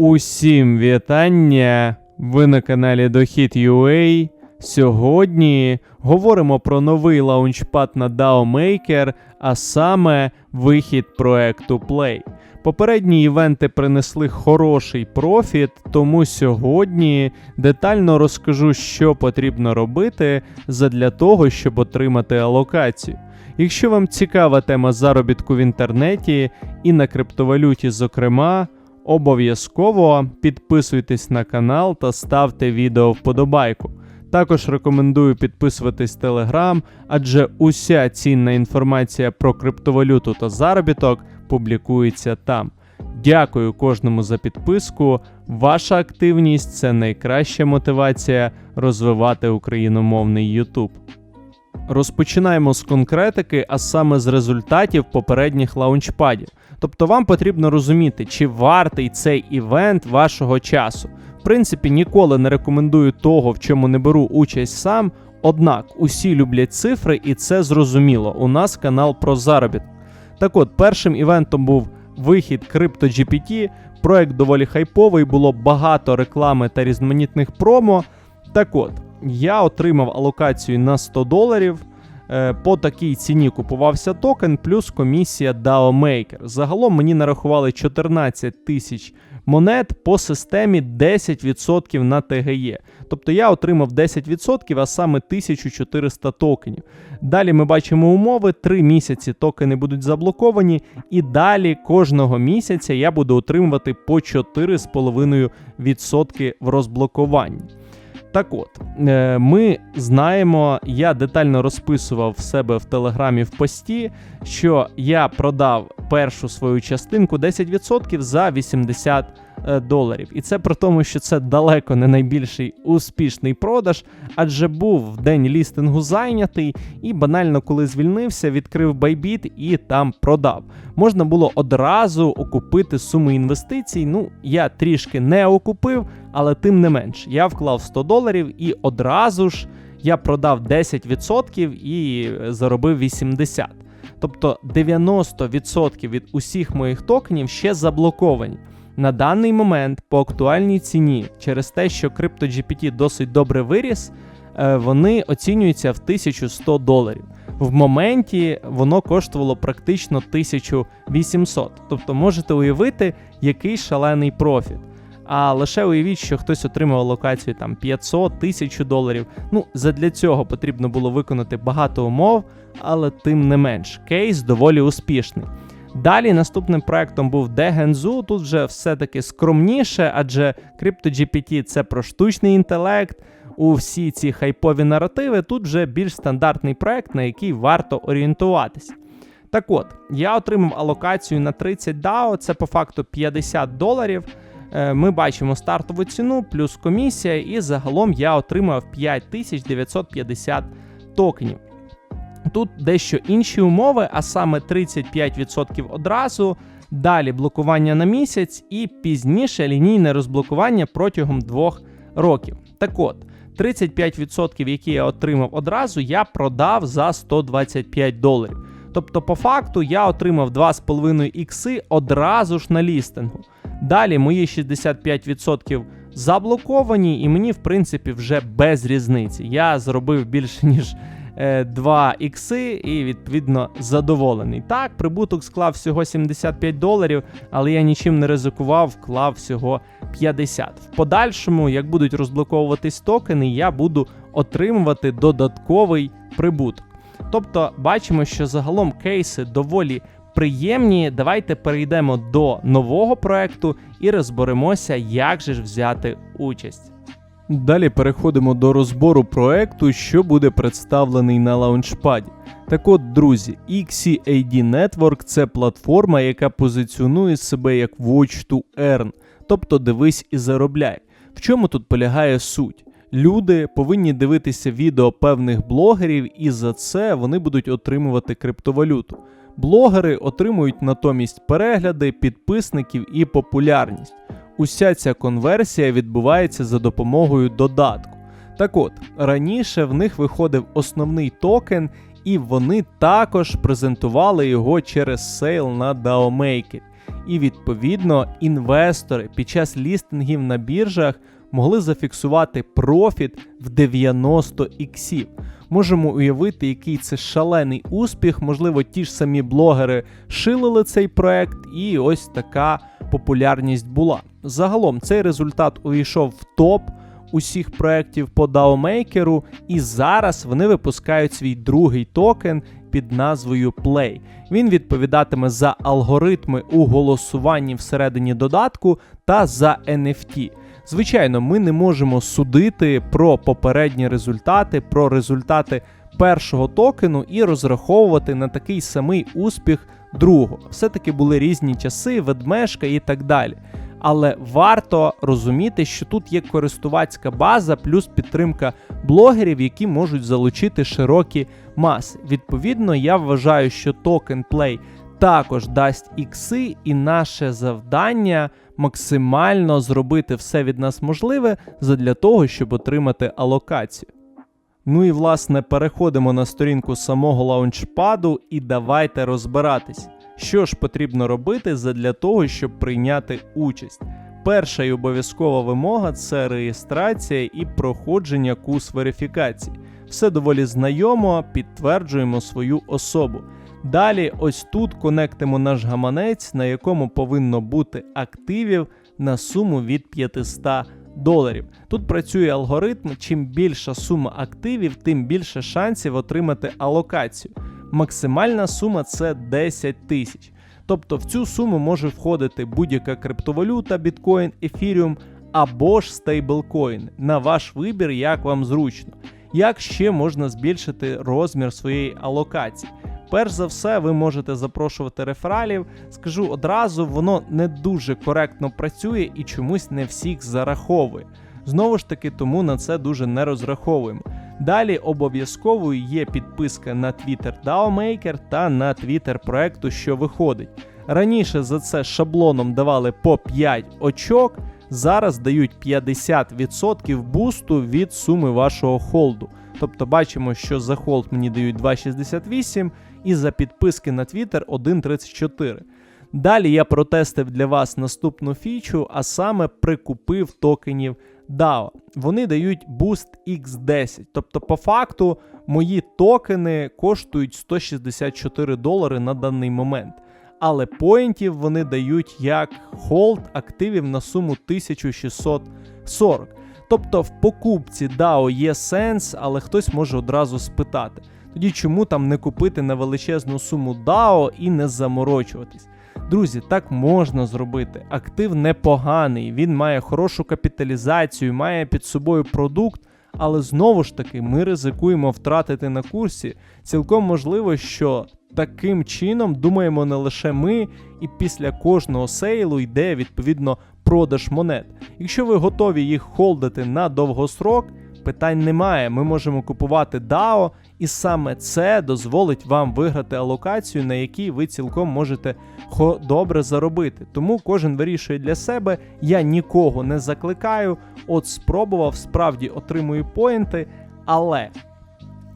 Усім вітання! Ви на каналі Дохід.ua. Сьогодні говоримо про новий лаунчпад на DAO Maker, а саме вихід проекту Play. Попередні івенти принесли хороший профіт, тому сьогодні детально розкажу, що потрібно робити задля того, щоб отримати алокацію. Якщо вам цікава тема заробітку в інтернеті і на криптовалюті, зокрема, обов'язково підписуйтесь на канал та ставте відео вподобайку. Також рекомендую підписуватись Telegram, адже уся цінна інформація про криптовалюту та заробіток публікується там. Дякую кожному за підписку. Ваша активність це найкраща мотивація розвивати україномовний YouTube. Розпочинаємо з конкретики, а саме з результатів попередніх лаунчпадів. Тобто вам потрібно розуміти, чи вартий цей івент вашого часу. В принципі, ніколи не рекомендую того, в чому не беру участь сам. Однак усі люблять цифри, і це зрозуміло. У нас канал про заробіток. Так от, першим івентом був вихід CryptoGPT. Проект доволі хайповий, було багато реклами та різноманітних промо. Так от, я отримав алокацію на 100 доларів. Е, По такій ціні купувався токен, плюс комісія DAO Maker. Загалом мені нарахували 14 тисяч монет по системі 10% на ТГЄ. Тобто я отримав 10%, а саме 1400 токенів. Далі ми бачимо умови: 3 місяці токени будуть заблоковані, і далі кожного місяця я буду отримувати по 4,5% в розблокуванні. Так от, е, ми знаємо, я детально розписував в себе в телеграмі в пості, що я продав першу свою частинку 10% за 80 е, доларів. І це при тому, що це далеко не найбільший успішний продаж, адже був в день лістингу зайнятий і банально, коли звільнився, відкрив байбіт і там продав. Можна було одразу окупити суми інвестицій. Ну, я трішки не окупив, але тим не менш, я вклав 100 доларів і одразу ж я продав 10% і заробив 80%. Тобто 90% від усіх моїх токенів ще заблоковані. На даний момент по актуальній ціні, через те, що CryptoGPT досить добре виріс, е, вони оцінюються в 1100 доларів. В моменті воно коштувало практично 1800. Тобто можете уявити, який шалений профіт. А лише уявіть, що хтось отримав локацію там 500 1000 доларів. Ну, задля цього потрібно було виконати багато умов, але тим не менш, кейс доволі успішний. Далі наступним проектом був Degenzoo. Тут вже все-таки скромніше, адже CryptoGPT це про штучний інтелект. У всі ці хайпові наративи тут вже більш стандартний проект, на який варто орієнтуватися. Так от, я отримав алокацію на 30 DAO, це по факту 50 доларів. Е, Ми бачимо стартову ціну плюс комісія, і загалом я отримав 5950 токенів. Тут дещо інші умови, а саме 35% одразу, далі блокування на місяць і пізніше лінійне розблокування протягом двох років. Так от, 35%, які я отримав одразу, я продав за 125 доларів. Тобто, по факту, я отримав 2,5 ікси одразу ж на лістингу. Далі мої 65% заблоковані, і мені, в принципі, вже без різниці. Я зробив більше, ніж 2 ікси і відповідно задоволений. Так, прибуток склав всього 75 доларів, але я нічим не ризикував, вклав всього 50. В подальшому, як будуть розблоковуватись токени, я буду отримувати додатковий прибуток. Тобто, бачимо, що загалом кейси доволі приємні. Давайте перейдемо до нового проекту і розберемося, як же ж взяти участь. Далі переходимо до розбору проекту, що буде представлений на лаунчпаді. Так от, друзі, XCAD Network це платформа, яка позиціонує себе як Watch to Earn, тобто дивись і заробляй. В чому тут полягає суть? Люди повинні дивитися відео певних блогерів, і за це вони будуть отримувати криптовалюту. Блогери отримують натомість перегляди, підписників і популярність. Уся ця конверсія відбувається за допомогою додатку. Так от, раніше в них виходив основний токен, і вони також презентували його через сейл на DAO Maker. і відповідно інвестори під час лістингів на біржах могли зафіксувати профіт в 90 іксів. Можемо уявити, який це шалений успіх. Можливо, ті ж самі блогери шилили цей проект, і ось така популярність була. Загалом цей результат увійшов в топ усіх проєктів по DAO-мейкеру, і зараз вони випускають свій другий токен під назвою Play. Він відповідатиме за алгоритми у голосуванні всередині додатку та за NFT. Звичайно, ми не можемо судити про попередні результати, про результати першого токену і розраховувати на такий самий успіх другого. Все-таки були різні часи, ведмежка і так далі. Але варто розуміти, що тут є користувацька база, плюс підтримка блогерів, які можуть залучити широкі маси. Відповідно, я вважаю, що токен Play також дасть ікси, і наше завдання максимально зробити все від нас можливе задля того, щоб отримати алокацію. Ну і власне переходимо на сторінку самого лаунчпаду і давайте розбиратись, що ж потрібно робити задля того, щоб прийняти участь. Перша і обов'язкова вимога це реєстрація і проходження курс верифікації. Все доволі знайомо, підтверджуємо свою особу. Далі, ось тут конектимо наш гаманець, на якому повинно бути активів на суму від 500 доларів. Тут працює алгоритм: чим більша сума активів, тим більше шансів отримати алокацію. Максимальна сума це 10 тисяч. Тобто в цю суму може входити будь-яка криптовалюта, біткоін, ефіріум або ж стейблкоін. На ваш вибір, як вам зручно. Як ще можна збільшити розмір своєї алокації? Перш за все, ви можете запрошувати рефералів. Скажу одразу, воно не дуже коректно працює і чомусь не всіх зараховує. Знову ж таки, тому на це дуже не розраховуємо. Далі обов'язковою є підписка на Twitter DAOMaker та на Twitter проекту, що виходить. Раніше за це шаблоном давали по 5 очок, зараз дають 50% бусту від суми вашого холду. Тобто бачимо, що за холд мені дають 2,68 і за підписки на Twitter 1,34. Далі я протестив для вас наступну фічу, а саме прикупив токенів DAO. Вони дають Boost X10. Тобто, по факту, мої токени коштують 164 долари на даний момент. Але поінтів вони дають як холд активів на суму 1640. Тобто в покупці DAO є сенс, але хтось може одразу спитати. Тоді чому там не купити на величезну суму DAO і не заморочуватись? Друзі, так можна зробити. Актив непоганий, він має хорошу капіталізацію, має під собою продукт, але знову ж таки ми ризикуємо втратити на курсі. Цілком можливо, що таким чином думаємо не лише ми, і після кожного сейлу йде відповідно продаж монет. Якщо ви готові їх холдити на довгосрок, питань немає. Ми можемо купувати DAO, і саме це дозволить вам виграти алокацію, на якій ви цілком можете добре заробити. Тому кожен вирішує для себе. Я нікого не закликаю. От спробував, справді отримую поінти, але.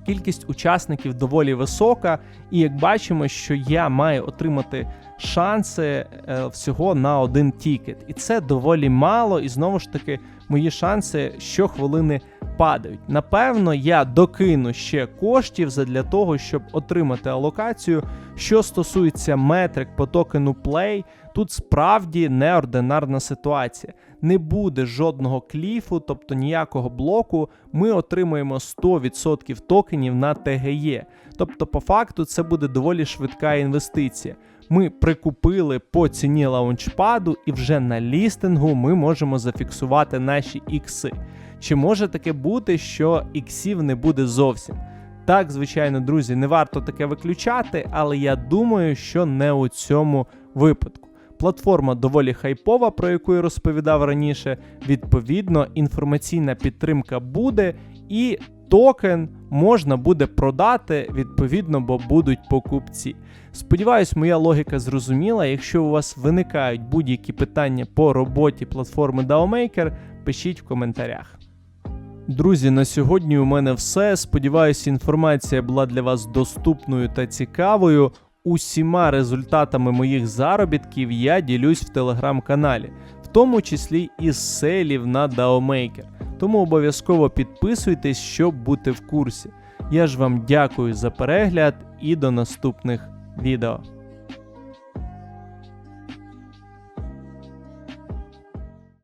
Кількість учасників доволі висока, і як бачимо, що я маю отримати шанси е, всього на один тікет. І це доволі мало, і знову ж таки, мої шанси щохвилини падають. Напевно, я докину ще коштів для того, щоб отримати алокацію. Що стосується метрик по токену Play, тут справді неординарна ситуація. Не буде жодного кліфу, тобто ніякого блоку. Ми отримуємо 100% токенів на ТГЄ. Тобто, по факту, це буде доволі швидка інвестиція. Ми прикупили по ціні лаунчпаду, і вже на лістингу ми можемо зафіксувати наші ікси. Чи може таке бути, що іксів не буде зовсім? Так, звичайно, друзі, не варто таке виключати, але я думаю, що не у цьому випадку. Платформа доволі хайпова, про яку я розповідав раніше. Відповідно, інформаційна підтримка буде, і токен можна буде продати, відповідно, бо будуть покупці. Сподіваюсь, моя логіка зрозуміла. Якщо у вас виникають будь-які питання по роботі платформи DAOMaker, пишіть в коментарях. Друзі, на сьогодні у мене все. Сподіваюся, інформація була для вас доступною та цікавою. Усіма результатами моїх заробітків я ділюсь в телеграм-каналі, в тому числі із селів на DAOMaker. Тому обов'язково підписуйтесь, щоб бути в курсі. Я ж вам дякую за перегляд і до наступних відео.